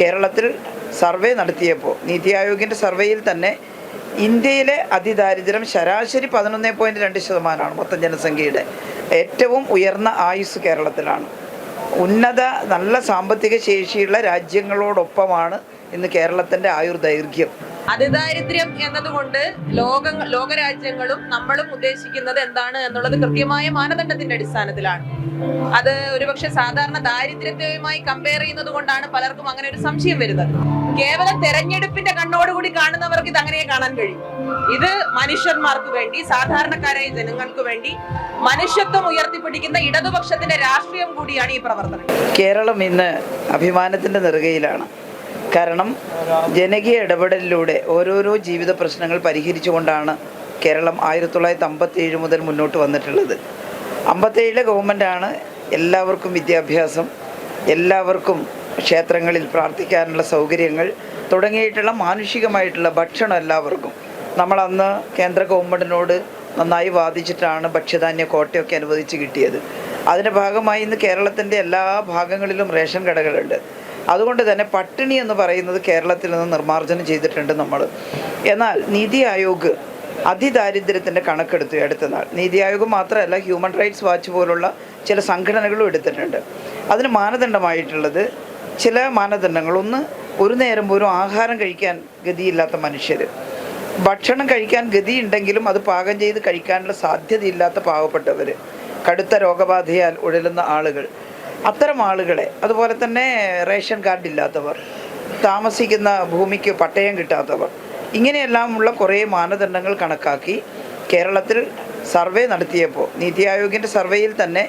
കേരളത്തിൽ സർവേ നടത്തിയപ്പോൾ നീതി ആയോഗിന്റെ സർവേയിൽ തന്നെ ഇന്ത്യയിലെ അതിദാരിദ്ര്യം ശരാശരി പതിനൊന്ന് പോയിന്റ് രണ്ട് ശതമാനമാണ് മൊത്തം ജനസംഖ്യയുടെ. ഏറ്റവും ഉയർന്ന ആയുസ് കേരളത്തിലാണ്. ഉന്നത നല്ല സാമ്പത്തിക ശേഷിയുള്ള രാജ്യങ്ങളോടൊപ്പമാണ് ഇന്ന് കേരളത്തിന്റെ ആയുർദൈർഘ്യം. അതിദാരിദ്ര്യം എന്നതുകൊണ്ട് ലോക ലോകരാജ്യങ്ങളും നമ്മളും ഉദ്ദേശിക്കുന്നത് എന്താണ് എന്നുള്ളത് കൃത്യമായ മാനദണ്ഡത്തിന്റെ അടിസ്ഥാനത്തിലാണ്. അത് ഒരുപക്ഷെ സാധാരണ ദാരിദ്ര്യത്തെയുമായി കമ്പയർ ചെയ്യുന്നത് കൊണ്ടാണ് പലർക്കും അങ്ങനെ ഒരു സംശയം വരുന്നത്. കേവലം തെരഞ്ഞെടുപ്പിന്റെ കണ്ണോടുകൂടി കാണുന്നവർക്ക് ഇത് അങ്ങനെ കാണാൻ കഴിയും. ഇത് മനുഷ്യന്മാർക്ക് വേണ്ടി സാധാരണക്കാരായ ജനങ്ങൾക്ക് വേണ്ടി മനുഷ്യത്വം ഉയർത്തിപ്പിടിക്കുന്ന ഇടതുപക്ഷത്തിന്റെ രാഷ്ട്രീയം കൂടിയാണ് ഈ പ്രവർത്തനം. കേരളം ഇന്ന് അഭിമാനത്തിന്റെ നെറുകയിലാണ്. കാരണം ജനകീയ ഇടപെടലിലൂടെ ഓരോരോ ജീവിത പ്രശ്നങ്ങൾ പരിഹരിച്ചുകൊണ്ടാണ് കേരളം ആയിരത്തി തൊള്ളായിരത്തി അമ്പത്തി ഏഴ് മുതൽ മുന്നോട്ട് വന്നിട്ടുള്ളത്. അമ്പത്തേഴിലെ ഗവൺമെന്റാണ് എല്ലാവർക്കും വിദ്യാഭ്യാസം എല്ലാവർക്കും ക്ഷേത്രങ്ങളിൽ പ്രാർത്ഥിക്കാനുള്ള സൗകര്യങ്ങൾ തുടങ്ങിയിട്ടുള്ള മാനുഷികമായിട്ടുള്ള ഭക്ഷണം എല്ലാവർക്കും. നമ്മളന്ന് കേന്ദ്ര ഗവൺമെന്റിനോട് നന്നായി വാദിച്ചിട്ടാണ് ഭക്ഷ്യധാന്യ കോട്ടയൊക്കെ അനുവദിച്ച് കിട്ടിയത്. അതിന്റെ ഭാഗമായി ഇന്ന് കേരളത്തിന്റെ എല്ലാ ഭാഗങ്ങളിലും റേഷൻ കടകളുണ്ട്. അതുകൊണ്ട് തന്നെ പട്ടിണി എന്ന് പറയുന്നത് കേരളത്തിൽ നിന്ന് നിർമ്മാർജനം ചെയ്തിട്ടുണ്ട് നമ്മൾ. എന്നാൽ നീതി ആയോഗ് അതിദാരിദ്ര്യത്തിന്റെ കണക്കെടുത്തു അടുത്ത നാൾ. നീതി ആയോഗ് മാത്രമല്ല ഹ്യൂമൻ റൈറ്റ്സ് വാച്ച് പോലുള്ള ചില സംഘടനകളും എടുത്തിട്ടുണ്ട്. അതിന് മാനദണ്ഡമായിട്ടുള്ളത് ചില മാനദണ്ഡങ്ങൾ. ഒന്ന് ഒരു നേരം പോലും ആഹാരം കഴിക്കാൻ ഗതിയില്ലാത്ത മനുഷ്യർ. ഭക്ഷണം കഴിക്കാൻ ഗതിയുണ്ടെങ്കിലും അത് പാകം ചെയ്ത് കഴിക്കാനുള്ള സാധ്യതയില്ലാത്ത പാവപ്പെട്ടവർ. കടുത്ത രോഗബാധയാൽ ഉഴലുന്ന ആളുകൾ. അത്തരം ആളുകളെ അതുപോലെ തന്നെ റേഷൻ കാർഡ് ഇല്ലാത്തവർ താമസിക്കുന്ന ഭൂമിക്ക് പട്ടയം കിട്ടാത്തവർ ഇങ്ങനെയെല്ലാം ഉള്ള കുറേ മാനദണ്ഡങ്ങൾ കണക്കാക്കി കേരളത്തിൽ സർവേ നടത്തിയപ്പോൾ നീതി ആയോഗിന്റെ സർവേയിൽ തന്നെ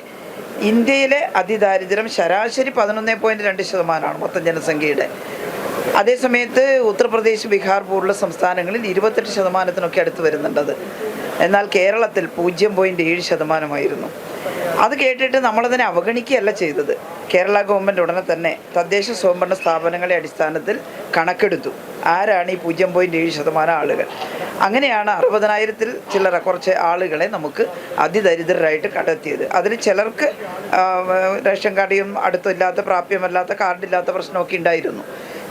ഇന്ത്യയിലെ അതിദാരിദ്ര്യം ശരാശരി പതിനൊന്ന് പോയിന്റ് രണ്ട് ശതമാനമാണ് മൊത്തം ജനസംഖ്യയുടെ. അതേസമയത്ത് ഉത്തർപ്രദേശ് ബീഹാർ പോലുള്ള സംസ്ഥാനങ്ങളിൽ ഇരുപത്തെട്ട് ശതമാനത്തിനൊക്കെ അടുത്ത് വരുന്നുണ്ടത് എന്നാൽ കേരളത്തിൽ പൂജ്യം പോയിന്റ് ഏഴ് ശതമാനമായിരുന്നു. അത് കേട്ടിട്ട് നമ്മളതിനെ അവഗണിക്കുകയല്ല ചെയ്തത്. കേരള ഗവൺമെന്റ് ഉടനെ തന്നെ തദ്ദേശ സ്വയംഭരണ സ്ഥാപനങ്ങളെ അടിസ്ഥാനത്തിൽ കണക്കെടുത്തു. ആരാണ് ഈ പൂജ്യം പോയിന്റ് ഏഴ് ശതമാനം ആളുകൾ? അങ്ങനെയാണ് അറുപതിനായിരത്തിൽ ചിലരെ കുറച്ച് ആളുകളെ നമുക്ക് അതിദരിദ്രരായിട്ട് കണ്ടെത്തിയത്. അതിൽ ചിലർക്ക് റേഷൻ കാർഡിയും അടുത്തില്ലാത്ത പ്രാപ്യമല്ലാത്ത കാർഡില്ലാത്ത പ്രശ്നമൊക്കെ ഉണ്ടായിരുന്നു.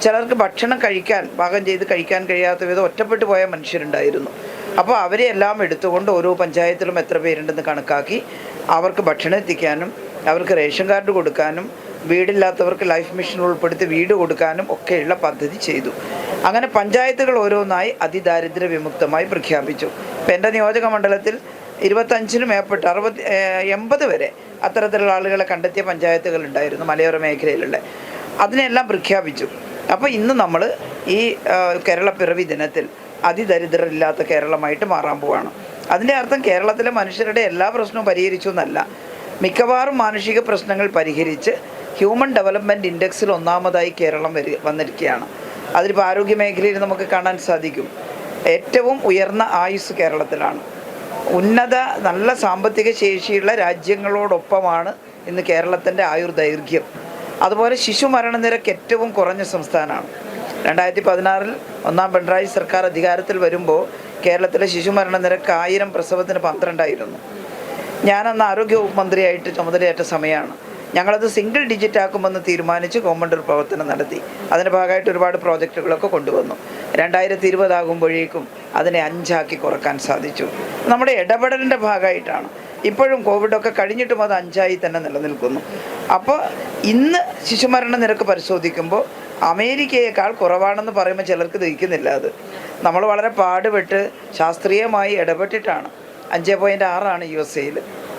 ചിലർക്ക് ഭക്ഷണം കഴിക്കാൻ പാകം ചെയ്ത് കഴിക്കാൻ കഴിയാത്ത വിധം ഒറ്റപ്പെട്ടു പോയ മനുഷ്യരുണ്ടായിരുന്നു. അപ്പോൾ അവരെ എല്ലാം എടുത്തുകൊണ്ട് ഓരോ പഞ്ചായത്തിലും എത്ര പേരുണ്ടെന്ന് കണക്കാക്കി അവർക്ക് ഭക്ഷണം എത്തിക്കാനും അവർക്ക് റേഷൻ കാർഡ് കൊടുക്കാനും വീടില്ലാത്തവർക്ക് ലൈഫ് മിഷൻ ഉൾപ്പെടുത്തി വീട് കൊടുക്കാനും ഒക്കെയുള്ള പദ്ധതി ചെയ്തു. അങ്ങനെ പഞ്ചായത്തുകൾ ഓരോന്നായി അതിദാരിദ്ര്യ വിമുക്തമായി പ്രഖ്യാപിച്ചു. ഇപ്പം എന്റെ നിയോജക മണ്ഡലത്തിൽ ഇരുപത്തഞ്ചിനും മേപ്പെട്ട് അറുപത്തി എൺപത് വരെ അത്തരത്തിലുള്ള ആളുകളെ കണ്ടെത്തിയ പഞ്ചായത്തുകൾ ഉണ്ടായിരുന്നു മലയോര മേഖലയിലുള്ള. അതിനെല്ലാം പ്രഖ്യാപിച്ചു. അപ്പോൾ ഇന്ന് നമ്മൾ ഈ കേരള പിറവി ദിനത്തിൽ അതിദരിദ്രരില്ലാത്ത കേരളമായിട്ട് മാറാൻ പോവാണ്. അതിന്റെ അർത്ഥം കേരളത്തിലെ മനുഷ്യരുടെ എല്ലാ പ്രശ്നവും പരിഹരിച്ചു എന്നല്ല. മിക്കവാറും മാനുഷിക പ്രശ്നങ്ങൾ പരിഹരിച്ച് ഹ്യൂമൻ ഡെവലപ്മെന്റ് ഇൻഡെക്സിൽ ഒന്നാമതായി കേരളം വരി വന്നിരിക്കുകയാണ്. അതിലിപ്പോൾ ആരോഗ്യ മേഖലയിൽ നമുക്ക് കാണാൻ സാധിക്കും. ഏറ്റവും ഉയർന്ന ആയുസ് കേരളത്തിലാണ്. ഉന്നത നല്ല സാമ്പത്തിക ശേഷിയുള്ള രാജ്യങ്ങളോടൊപ്പമാണ് ഇന്ന് കേരളത്തിന്റെ ആയുർദൈർഘ്യം. അതുപോലെ ശിശു മരണനിരക്ക് ഏറ്റവും കുറഞ്ഞ സംസ്ഥാനമാണ്. രണ്ടായിരത്തി പതിനാറിൽ ഒന്നാം പിണറായി സർക്കാർ അധികാരത്തിൽ വരുമ്പോൾ കേരളത്തിലെ ശിശു മരണനിരക്ക് ആയിരം പ്രസവത്തിന് പന്ത്രണ്ടായിരുന്നു. ഞാനന്ന് ആരോഗ്യ വകുപ്പ് മന്ത്രിയായിട്ട് ചുമതലയേറ്റ സമയമാണ് ഞങ്ങളത് സിംഗിൾ ഡിജിറ്റ് ആക്കുമെന്ന് തീരുമാനിച്ച് ഒരു പ്രവർത്തനം നടത്തി. അതിന്റെ ഭാഗമായിട്ട് ഒരുപാട് പ്രോജക്റ്റുകളൊക്കെ കൊണ്ടുവന്നു. രണ്ടായിരത്തി ഇരുപതാകുമ്പോഴേക്കും അതിനെ അഞ്ചാക്കി കുറയ്ക്കാൻ സാധിച്ചു. നമ്മുടെ ഇടപെടലിന്റെ ഭാഗമായിട്ടാണ്. ഇപ്പോഴും കോവിഡൊക്കെ കഴിഞ്ഞിട്ടും അത് അഞ്ചായി തന്നെ നിലനിൽക്കുന്നു. അപ്പോൾ ഇന്ന് ശിശുമരണ നിരക്ക് പരിശോധിക്കുമ്പോൾ അമേരിക്കയേക്കാൾ കുറവാണെന്ന് പറയുമ്പോൾ ചിലർക്ക് ദഹിക്കുന്നില്ല അത്. നമ്മൾ വളരെ പാടുപെട്ട് ശാസ്ത്രീയമായി ഇടപെട്ടിട്ടാണ്. അഞ്ച് പോയിന്റ് ആറാണ് യു എസ് എയിൽ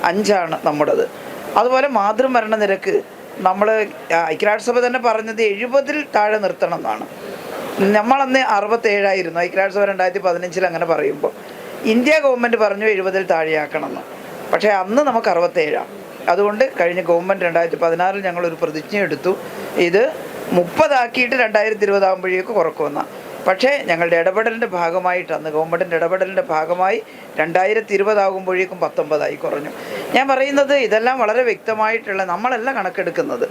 അഞ്ചാണ് നമ്മുടേത്. അതുപോലെ മാതൃമരണ നിരക്ക് നമ്മൾ ഐക്യരാഷ്ട്രസഭ തന്നെ പറഞ്ഞത് എഴുപതിൽ താഴെ നിർത്തണം എന്നാണ്. നമ്മളന്ന് അറുപത്തേഴായിരുന്നു. ഐക്യരാഷ്ട്രസഭ രണ്ടായിരത്തി പതിനഞ്ചിൽ അങ്ങനെ പറയുമ്പോൾ. ഇന്ത്യ ഗവൺമെന്റ് പറഞ്ഞു എഴുപതിൽ താഴെയാക്കണമെന്ന് പക്ഷേ അന്ന് നമുക്ക് അറുപത്തേഴാണ് അതുകൊണ്ട് കഴിഞ്ഞ ഗവൺമെന്റ് രണ്ടായിരത്തി പതിനാറിൽ ഞങ്ങളൊരു പ്രതിജ്ഞ എടുത്തു ഇത് മുപ്പതാക്കിയിട്ട് രണ്ടായിരത്തി ഇരുപതാകുമ്പോഴേക്ക് കുറക്കുമെന്ന പക്ഷേ ഞങ്ങളുടെ ഇടപെടലിന്റെ ഭാഗമായിട്ട് അന്ന് ഗവൺമെന്റിന്റെ ഇടപെടലിന്റെ ഭാഗമായി രണ്ടായിരത്തി ഇരുപതാകുമ്പോഴേക്കും പത്തൊമ്പതായി കുറഞ്ഞു. ഞാൻ പറയുന്നത് ഇതെല്ലാം വളരെ വ്യക്തമായിട്ടുള്ള നമ്മളല്ല കണക്കെടുക്കുന്നത്.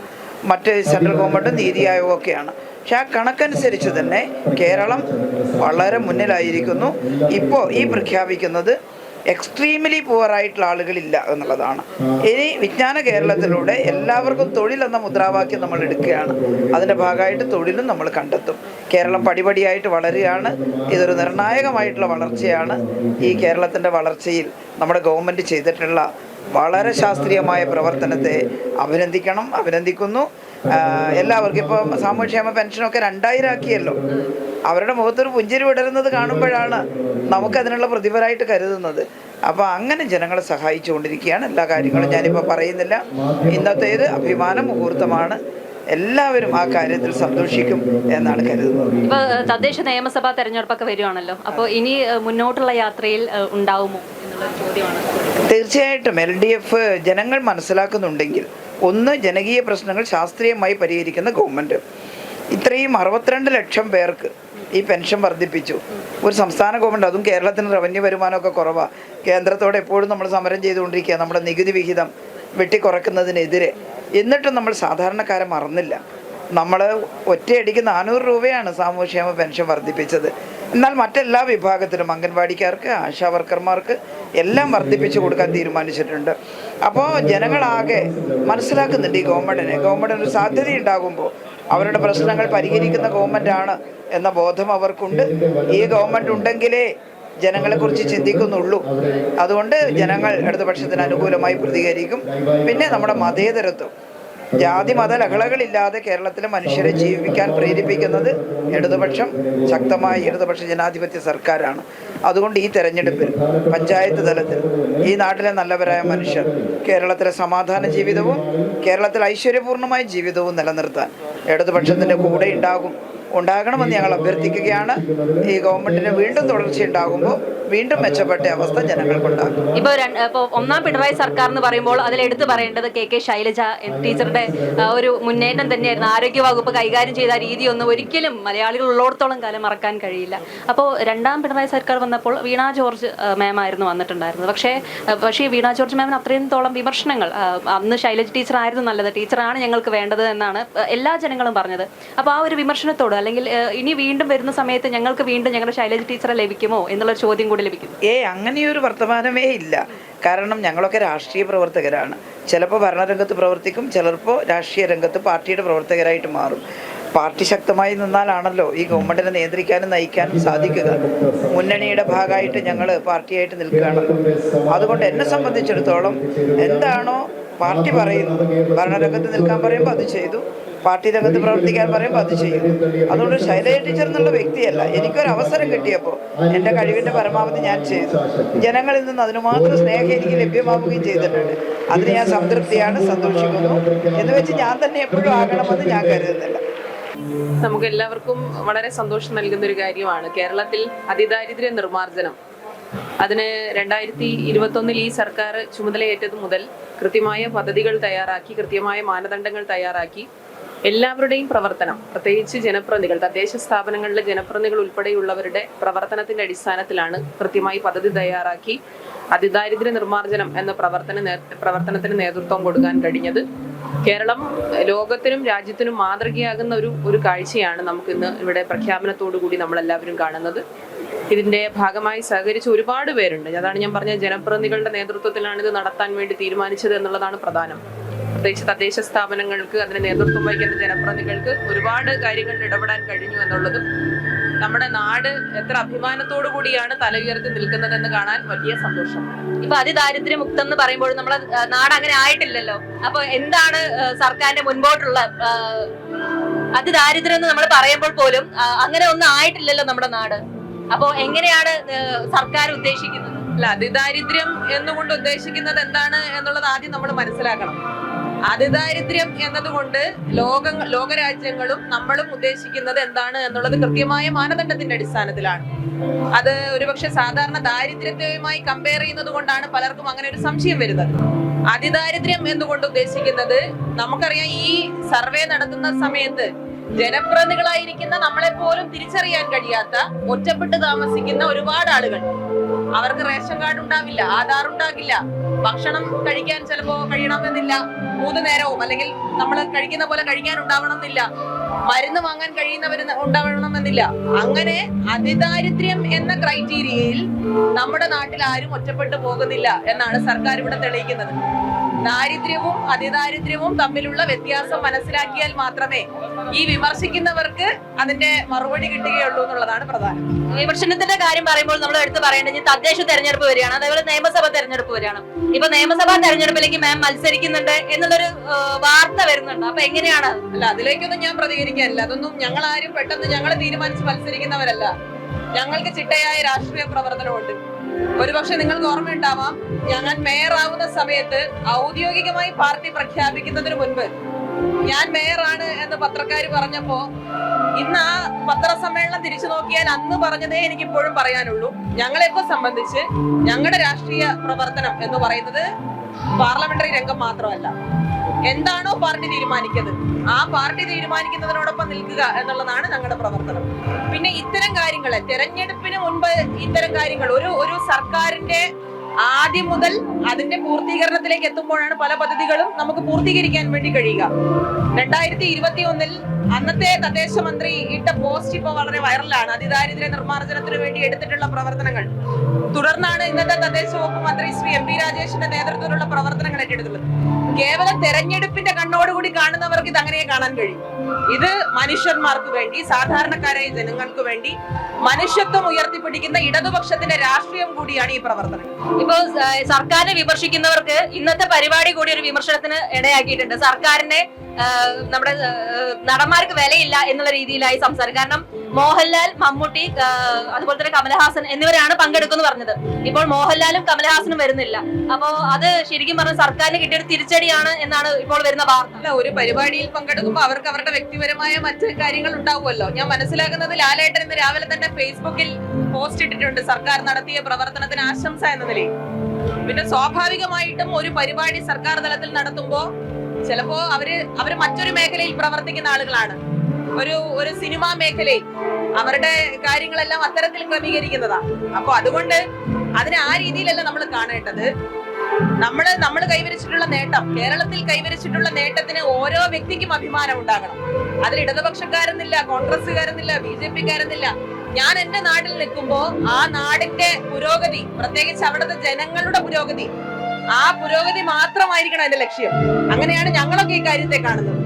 മറ്റ് സെൻട്രൽ ഗവൺമെന്റ് നീതി ആയോഗമൊക്കെയാണ് പക്ഷെ ആ കണക്കനുസരിച്ച് തന്നെ കേരളം വളരെ മുന്നിലായിരിക്കുന്നു. ഇപ്പോൾ ഈ പ്രഖ്യാപിക്കുന്നത് എക്സ്ട്രീംലി പുവറായിട്ടുള്ള ആളുകളില്ല എന്നുള്ളതാണ്. ഇനി വിജ്ഞാന കേരളത്തിലൂടെ എല്ലാവർക്കും തൊഴിൽ എന്ന മുദ്രാവാക്യം നമ്മൾ എടുക്കുകയാണ്. അതിന്റെ ഭാഗമായിട്ട് തൊഴിലും നമ്മൾ കണ്ടെത്തും. കേരളം പടിപടിയായിട്ട് വളരുകയാണ്. ഇതൊരു നിർണായകമായിട്ടുള്ള വളർച്ചയാണ്. ഈ കേരളത്തിന്റെ വളർച്ചയിൽ നമ്മുടെ ഗവൺമെന്റ് ചെയ്തിട്ടുള്ള വളരെ ശാസ്ത്രീയമായ പ്രവർത്തനത്തെ അഭിനന്ദിക്കണം അഭിനന്ദിക്കുന്നു. എല്ലാവർക്കും ഇപ്പോൾ സാമൂഹ്യക്ഷേമ പെൻഷനൊക്കെ രണ്ടായിരം ആക്കിയല്ലോ അവരുടെ മുഖത്തൊരു പുഞ്ചിരി വിടരുന്നത് കാണുമ്പോഴാണ് നമുക്കതിനുള്ള പ്രതിഫലമായിട്ട് കരുതുന്നത്. അപ്പോൾ അങ്ങനെ ജനങ്ങളെ സഹായിച്ചുകൊണ്ടിരിക്കുകയാണ്. എല്ലാ കാര്യങ്ങളും ഞാനിപ്പോൾ പറയുന്നില്ല. ഇന്നത്തേത് അഭിമാന മുഹൂർത്തമാണ്. എല്ലാവരും ആ കാര്യത്തിൽ സന്തോഷിക്കും എന്നാണ് കരുതുന്നത്. ഇപ്പൊ തദ്ദേശ നിയമസഭാ തെരഞ്ഞെടുപ്പൊക്കെ വരുവാണല്ലോ. അപ്പോൾ ഇനി മുന്നോട്ടുള്ള യാത്രയിൽ ഉണ്ടാവുമോ എന്നുള്ള ചോദ്യമാണ്. തീർച്ചയായിട്ടും എൽ ഡി എഫ് ജനങ്ങൾ മനസ്സിലാക്കുന്നുണ്ടെങ്കിൽ ഒന്ന് ജനകീയ പ്രശ്നങ്ങൾ ശാസ്ത്രീയമായി പരിഹരിക്കുന്ന ഗവൺമെന്റ് ഇത്രയും അറുപത്തിരണ്ട് ലക്ഷം പേർക്ക് ഈ പെൻഷൻ വർദ്ധിപ്പിച്ചു. ഒരു സംസ്ഥാന ഗവൺമെന്റ് അതും കേരളത്തിന് റവന്യൂ വരുമാനമൊക്കെ കുറവാണ് കേന്ദ്രത്തോടെ എപ്പോഴും നമ്മൾ സമരം ചെയ്തുകൊണ്ടിരിക്കുക നമ്മുടെ നികുതി വിഹിതം വെട്ടിക്കുറക്കുന്നതിനെതിരെ. എന്നിട്ടും നമ്മൾ സാധാരണക്കാരെ മറന്നില്ല. നമ്മൾ ഒറ്റയടിക്ക് നാനൂറ് രൂപയാണ് സാമൂഹ്യക്ഷേമ പെൻഷൻ വർദ്ധിപ്പിച്ചത്. എന്നാൽ മറ്റെല്ലാ വിഭാഗത്തിലും അംഗൻവാടിക്കാർക്ക് ആശാ വർക്കർമാർക്ക് എല്ലാം വർദ്ധിപ്പിച്ചു കൊടുക്കാൻ തീരുമാനിച്ചിട്ടുണ്ട്. അപ്പോൾ ജനങ്ങളാകെ മനസ്സിലാക്കുന്നുണ്ട് ഈ ഗവൺമെന്റിനെ ഗവൺമെന്റിന് ഒരു സാധ്യത ഉണ്ടാകുമ്പോൾ അവരുടെ പ്രശ്നങ്ങൾ പരിഹരിക്കുന്ന ഗവൺമെന്റാണ് എന്ന ബോധം അവർക്കുണ്ട്. ഈ ഗവൺമെന്റ് ഉണ്ടെങ്കിലേ ജനങ്ങളെക്കുറിച്ച് ചിന്തിക്കുന്നുള്ളൂ. അതുകൊണ്ട് ജനങ്ങൾ ഇടതുപക്ഷത്തിന് അനുകൂലമായി പ്രതികരിക്കും. പിന്നെ നമ്മുടെ മതേതരത്വം. ജാതി മത ലഹളകളില്ലാതെ കേരളത്തിലെ മനുഷ്യരെ ജീവിക്കാൻ പ്രേരിപ്പിക്കുന്നത് ഇടതുപക്ഷം ശക്തമായ ഇടതുപക്ഷ ജനാധിപത്യ സർക്കാരാണ്. അതുകൊണ്ട് ഈ തെരഞ്ഞെടുപ്പിൽ പഞ്ചായത്ത് തലത്തിൽ ഈ നാട്ടിലെ നല്ലവരായ മനുഷ്യർ കേരളത്തിലെ സമാധാന ജീവിതവും കേരളത്തിൽ ഐശ്വര്യപൂർണമായ ജീവിതവും നിലനിർത്താൻ ഇടതുപക്ഷത്തിന്റെ കൂടെ ഉണ്ടാകും ഉണ്ടാകണമെന്ന് ഞങ്ങൾ അഭ്യർത്ഥിക്കുകയാണ്. ഈ ഗവൺമെന്റിന് വീണ്ടും തുടർച്ച ഉണ്ടാകുമ്പോൾ വീണ്ടും മെച്ചപ്പെട്ട അവസ്ഥ ജനങ്ങൾക്കുണ്ടാകും ഇപ്പൊ ഇപ്പൊ ഒന്നാം പിണറായി സർക്കാർ എന്ന് പറയുമ്പോൾ അതിൽ എടുത്തു പറയേണ്ടത് കെ കെ ശൈലജ ടീച്ചറുടെ ഒരു മുന്നേറ്റം തന്നെയായിരുന്നു. ആരോഗ്യ വകുപ്പ് കൈകാര്യം ചെയ്ത രീതി രീതിയൊന്നും ഒരിക്കലും മലയാളികൾ ഉള്ളോടത്തോളം കാലം മറക്കാൻ കഴിയില്ല. അപ്പോൾ രണ്ടാം പിണറായി സർക്കാർ വന്നപ്പോൾ വീണ ജോർജ് മാം ആയിരുന്നു വന്നിട്ടുണ്ടായിരുന്നത്. പക്ഷേ പക്ഷേ വീണ ജോർജ് മാമിന് അത്രയും തോളം വിമർശനങ്ങൾ അന്ന് ശൈലജ ടീച്ചർ ആയിരുന്നു നല്ലത്. ടീച്ചറാണ് ഞങ്ങൾക്ക് വേണ്ടത് എന്നാണ് എല്ലാ ജനങ്ങളും പറഞ്ഞത്. അപ്പോൾ ആ ഒരു വിമർശനത്തോട് അല്ലെങ്കിൽ ഇനി വീണ്ടും വരുന്ന സമയത്ത് ഞങ്ങൾക്ക് വീണ്ടും ഞങ്ങളുടെ ശൈലജ ടീച്ചറെ ലഭിക്കുമോ എന്നുള്ള ചോദ്യം കൂടി ലഭിക്കുന്നത് ഏ അങ്ങനെയൊരു വർത്തമാനമേ ഇല്ല. കാരണം ഞങ്ങളൊക്കെ രാഷ്ട്രീയ പ്രവർത്തകരാണ്. ചിലപ്പോൾ ഭരണരംഗത്ത് പ്രവർത്തിക്കും ചിലപ്പോൾ രാഷ്ട്രീയ രംഗത്ത് പാർട്ടിയുടെ പ്രവർത്തകരായിട്ട് മാറും. പാർട്ടി ശക്തമായി നിന്നാലാണല്ലോ ഈ ഗവൺമെന്റിനെ നിയന്ത്രിക്കാനും നയിക്കാനും സാധിക്കുക. മുന്നണിയുടെ ഭാഗമായിട്ട് ഞങ്ങൾ പാർട്ടിയായിട്ട് നിൽക്കുകയാണല്ലോ അതുകൊണ്ട് എന്നെ സംബന്ധിച്ചിടത്തോളം എന്താണോ പാർട്ടി പറയുന്നത് ഭരണരംഗത്ത് നിൽക്കാൻ പറയുമ്പോൾ അത് ചെയ്തു. പാർട്ടി രംഗത്ത് പ്രവർത്തിക്കാൻ പറയുമ്പോൾ അത് ചെയ്യും. അതുകൊണ്ട് ശൈലജ ടീച്ചർ എന്നുള്ള വ്യക്തിയല്ല. എനിക്കൊരു അവസരം കിട്ടിയപ്പോൾ എന്റെ കഴിവിന്റെ പരമാവധി ഞാൻ ചെയ്തു. ജനങ്ങളിൽ നിന്ന് അതിന് മാത്രം സ്നേഹം എനിക്ക് ലഭ്യമാവുകയും ചെയ്തിട്ടുണ്ട്. അതിന് ഞാൻ സംതൃപ്തിയാണ് സന്തോഷിക്കുന്നു. എന്ന് വെച്ച് ഞാൻ തന്നെ എപ്പോഴും ആകണമെന്ന് ഞാൻ കരുതുന്നില്ല. നമുക്ക് എല്ലാവർക്കും വളരെ സന്തോഷം നൽകുന്ന ഒരു കാര്യമാണ് കേരളത്തിൽ അതിദാരിദ്ര്യ നിർമ്മാർജനം. അതിന് രണ്ടായിരത്തി ഇരുപത്തൊന്നിൽ ഈ സർക്കാർ ചുമതലയേറ്റത് മുതൽ കൃത്യമായ പദ്ധതികൾ തയ്യാറാക്കി കൃത്യമായ മാനദണ്ഡങ്ങൾ തയ്യാറാക്കി. എല്ലാവരുടെയും പ്രവർത്തനം പ്രത്യേകിച്ച് ജനപ്രതിനിധികൾ തദ്ദേശ സ്ഥാപനങ്ങളിലെ ജനപ്രതിനിധികൾ ഉൾപ്പെടെയുള്ളവരുടെ പ്രവർത്തനത്തിന്റെ അടിസ്ഥാനത്തിലാണ് കൃത്യമായി പദ്ധതി തയ്യാറാക്കി അതിദാരിദ്ര്യ നിർമ്മാർജനം എന്ന പ്രവർത്തന പ്രവർത്തനത്തിന് നേതൃത്വം കൊടുക്കാൻ കഴിഞ്ഞത്. കേരളം ലോകത്തിനും രാജ്യത്തിനും മാതൃകയാകുന്ന ഒരു ഒരു കാഴ്ചയാണ് നമുക്ക് ഇന്ന് ഇവിടെ പ്രഖ്യാപനത്തോടു കൂടി നമ്മളെല്ലാവരും കാണുന്നത്. ഇതിന്റെ ഭാഗമായി സഹകരിച്ച ഒരുപാട് പേരുണ്ട്. അതാണ് ഞാൻ പറഞ്ഞ ജനപ്രതിനിധികളുടെ നേതൃത്വത്തിലാണ് ഇത് നടത്താൻ വേണ്ടി തീരുമാനിച്ചത് എന്നുള്ളതാണ് പ്രധാനം. പ്രത്യേകിച്ച് തദ്ദേശ സ്ഥാപനങ്ങൾക്ക് അതിന് നേതൃത്വം വഹിക്കുന്ന ജനപ്രതിനിധികൾക്ക് ഒരുപാട് കാര്യങ്ങളിൽ ഇടപെടാൻ കഴിഞ്ഞു എന്നുള്ളതും നമ്മുടെ നാട് എത്ര അഭിമാനത്തോടു കൂടിയാണ് തല ഉയർത്തി നിൽക്കുന്നത് എന്ന് കാണാൻ വലിയ സന്തോഷം. ഇപ്പൊ അതിദാരിദ്ര്യ മുക്തം എന്ന് പറയുമ്പോൾ നമ്മളെ നാട് അങ്ങനെ ആയിട്ടില്ലല്ലോ. അപ്പൊ എന്താണ് സർക്കാരിന്റെ മുൻപോട്ടുള്ള അതിദാരിദ്ര്യം എന്ന് നമ്മൾ പറയുമ്പോൾ പോലും അങ്ങനെ ഒന്നും ആയിട്ടില്ലല്ലോ നമ്മുടെ നാട്. അപ്പോ എങ്ങനെയാണ് സർക്കാർ ഉദ്ദേശിക്കുന്നത്? അല്ല അതിദാരിദ്ര്യം എന്നുകൊണ്ട് ഉദ്ദേശിക്കുന്നത് എന്താണ് എന്നുള്ളത് ആദ്യം നമ്മൾ മനസ്സിലാക്കണം. അതിദാരിദ്ര്യം എന്നതുകൊണ്ട് ലോക ലോകരാജ്യങ്ങളും നമ്മളും ഉദ്ദേശിക്കുന്നത് എന്താണ് എന്നുള്ളത് കൃത്യമായ മാനദണ്ഡത്തിന്റെ അടിസ്ഥാനത്തിലാണ്. അത് ഒരുപക്ഷെ സാധാരണ ദാരിദ്ര്യത്തെയുമായി കമ്പയർ ചെയ്യുന്നത് കൊണ്ടാണ് പലർക്കും അങ്ങനെ ഒരു സംശയം വരുന്നത്. അതിദാരിദ്ര്യം എന്നുകൊണ്ട് ഉദ്ദേശിക്കുന്നത്? നമുക്കറിയാം ഈ സർവേ നടത്തുന്ന സമയത്ത് ജനപ്രതിനിധികളായിരിക്കുന്ന നമ്മളെ പോലും തിരിച്ചറിയാൻ കഴിയാത്ത ഒറ്റപ്പെട്ട് താമസിക്കുന്ന ഒരുപാട് ആളുകൾ. അവർക്ക് റേഷൻ കാർഡ് ഉണ്ടാവില്ല ആധാർ ഉണ്ടാകില്ല ഭക്ഷണം കഴിക്കാൻ ചിലപ്പോ കഴിയണമെന്നില്ല മൂന്ന് നേരവും അല്ലെങ്കിൽ നമ്മൾ കഴിക്കുന്ന പോലെ കഴിക്കാൻ ഉണ്ടാവണമെന്നില്ല മരുന്ന് വാങ്ങാൻ കഴിയുന്നവർ ഉണ്ടാവണമെന്നില്ല. അങ്ങനെ അതിദാരിദ്ര്യം എന്ന ക്രൈറ്റീരിയയിൽ നമ്മുടെ നാട്ടിൽ ആരും ഒറ്റപ്പെട്ടു പോകുന്നില്ല എന്നാണ് സർക്കാർ ഇവിടെ തെളിയിക്കുന്നത്. ദാരിദ്ര്യവും അതിദാരിദ്ര്യവും തമ്മിലുള്ള വ്യത്യാസം മനസ്സിലാക്കിയാൽ മാത്രമേ ഈ വിമർശിക്കുന്നവർക്ക് അതിന്റെ മറുപടി കിട്ടുകയുള്ളൂ എന്നുള്ളതാണ് പ്രധാനം. വിമർശനത്തിന്റെ കാര്യം പറയുമ്പോൾ നമ്മൾ എടുത്ത് പറയേണ്ടത് തദ്ദേശ തെരഞ്ഞെടുപ്പ് വരികയാണ്. അതേപോലെ നിയമസഭാ തെരഞ്ഞെടുപ്പ് വരികയാണ്. ഇപ്പൊ നിയമസഭാ തെരഞ്ഞെടുപ്പിലേക്ക് മാം മത്സരിക്കുന്നുണ്ട് എന്നുള്ളൊരു വാർത്ത വരുന്നുണ്ട്. അപ്പൊ എങ്ങനെയാണ്? അല്ല അതിലേക്കൊന്നും ഞാൻ പ്രതികരിക്കാനില്ല അതൊന്നും ഞങ്ങൾ ആരും പെട്ടെന്ന് ഞങ്ങൾ തീരുമാനിച്ച് മത്സരിക്കുന്നവരല്ല. ഞങ്ങൾക്ക് ചിട്ടയായ രാഷ്ട്രീയ പ്രവർത്തനമുണ്ട്. ഒരുപക്ഷെ നിങ്ങൾക്ക് ഓർമ്മയുണ്ടാവാം ഞങ്ങൾ മേയറാവുന്ന സമയത്ത് ഔദ്യോഗികമായി പാർട്ടി പ്രഖ്യാപിക്കുന്നതിന് മുൻപ് ഞാൻ മേയറാണ് എന്ന് പത്രക്കാർ പറഞ്ഞപ്പോ ഇന്ന് ആ പത്രസമ്മേളനം തിരിച്ചു നോക്കിയാൽ അന്ന് പറഞ്ഞതേ എനിക്ക് ഇപ്പോഴും പറയാനുള്ളൂ. ഞങ്ങളെയൊക്കെ സംബന്ധിച്ച് ഞങ്ങളുടെ രാഷ്ട്രീയ പ്രവർത്തനം എന്ന് പറയുന്നത് പാർലമെന്ററി രംഗം മാത്രമല്ല. എന്താണോ പാർട്ടി തീരുമാനിക്കുന്നത് ആ പാർട്ടി തീരുമാനിക്കുന്നതിനോടൊപ്പം നിൽക്കുക എന്നുള്ളതാണ് ഞങ്ങളുടെ പ്രവർത്തനം. പിന്നെ ഇത്തരം കാര്യങ്ങൾ തെരഞ്ഞെടുപ്പിന് മുൻപ് ഇത്തരം കാര്യങ്ങൾ ഒരു ഒരു സർക്കാരിന്റെ ആദ്യം മുതൽ അതിന്റെ പൂർത്തീകരണത്തിലേക്ക് എത്തുമ്പോഴാണ് പല പദ്ധതികളും നമുക്ക് പൂർത്തീകരിക്കാൻ വേണ്ടി കഴിയുക. രണ്ടായിരത്തി ഇരുപത്തി ഒന്നിൽ അന്നത്തെ തദ്ദേശ മന്ത്രി ഇട്ട പോസ്റ്റ് ഇപ്പൊ വളരെ വൈറലാണ്. അതിദാരിദ്ര്യ നിർമ്മാർജനത്തിന് വേണ്ടി എടുത്തിട്ടുള്ള പ്രവർത്തനങ്ങൾ. തുടർന്നാണ് ഇന്നത്തെ തദ്ദേശ വകുപ്പ് മന്ത്രി ശ്രീ എം പി രാജേഷിന്റെ നേതൃത്വത്തിലുള്ള പ്രവർത്തനങ്ങൾ ഏറ്റെടുത്തുള്ളത് കേവലം തെരഞ്ഞെടുപ്പിന്റെ കണ്ണോടുകൂടി കാണുന്നവർക്ക് ഇത് അങ്ങനെ കാണാൻ കഴിയും. ഇത് മനുഷ്യന്മാർക്ക് വേണ്ടി സാധാരണക്കാരായ ജനങ്ങൾക്ക് വേണ്ടി മനുഷ്യത്വം ഉയർത്തിപ്പിടിക്കുന്ന ഇടതുപക്ഷത്തിന്റെ രാഷ്ട്രീയം കൂടിയാണ് ഈ പ്രവർത്തനം. ഇപ്പോ സർക്കാരിനെ വിമർശിക്കുന്നവർക്ക് ഇന്നത്തെ പരിപാടി കൂടി ഒരു വിമർശനത്തിന് ഇടയാക്കിയിട്ടുണ്ട്. സർക്കാരിനെ നമ്മുടെ നടന്മാർക്ക് വിലയില്ല എന്നുള്ള രീതിയിലായി സംസാരം കാരണം മോഹൻലാൽ മമ്മൂട്ടി അതുപോലെ തന്നെ കമലഹാസൻ എന്നിവരാണ് പങ്കെടുക്കുന്നു പറഞ്ഞത്. ഇപ്പോൾ മോഹൻലാലും കമലഹാസനും വരുന്നില്ല. അപ്പോ അത് ശരിക്കും പറഞ്ഞ സർക്കാരിന് കിട്ടിയ ഒരു തിരിച്ചടിയാണ് എന്നാണ് ഇപ്പോൾ വരുന്ന വാർത്ത. ഒരു പരിപാടിയിൽ പങ്കെടുക്കുമ്പോൾ അവർക്ക് അവരുടെ വ്യക്തിപരമായ മറ്റ് കാര്യങ്ങൾ ഉണ്ടാവുമല്ലോ. ഞാൻ മനസ്സിലാക്കുന്നത് ലാലേട്ടൻ ഇന്ന് രാവിലെ തന്നെ ഫേസ്ബുക്കിൽ പോസ്റ്റ് ഇട്ടിട്ടുണ്ട്. സർക്കാർ നടത്തിയ പ്രവർത്തനത്തിന് ആശംസ എന്ന നിലയിൽ. പിന്നെ സ്വാഭാവികമായിട്ടും ഒരു പരിപാടി സർക്കാർ തലത്തിൽ നടത്തുമ്പോ ചിലപ്പോ അവർ അവർ മറ്റൊരു മേഖലയിൽ പ്രവർത്തിക്കുന്ന ആളുകളാണ്. ഒരു ഒരു സിനിമാ മേഖലയിൽ അവരുടെ കാര്യങ്ങളെല്ലാം അത്തരത്തിൽ ക്രമീകരിക്കുന്നതാ. അപ്പൊ അതുകൊണ്ട് അതിനെ ആ രീതിയിലല്ല നമ്മൾ കാണേണ്ടത്. നമ്മൾ നമ്മൾ കൈവരിച്ചിട്ടുള്ള നേട്ടം കേരളത്തിൽ കൈവരിച്ചിട്ടുള്ള നേട്ടത്തിന് ഓരോ വ്യക്തിക്കും അഭിമാനം ഉണ്ടാകണം. അതിൽ ഇടതുപക്ഷക്കാരെന്നില്ല കോൺഗ്രസ്സുകാരെന്നില്ല ബി ജെ പിക്കാരെന്നില്ല. ഞാൻ എന്റെ നാട്ടിൽ നിൽക്കുമ്പോ ആ നാടിന്റെ പുരോഗതി പ്രത്യേകിച്ച് അവിടുത്തെ ജനങ്ങളുടെ പുരോഗതി ആ പുരോഗതി മാത്രമായിരിക്കണം എന്റെ ലക്ഷ്യം. അങ്ങനെയാണ് ഞങ്ങളൊക്കെ ഈ കാര്യത്തെ കാണുന്നത്.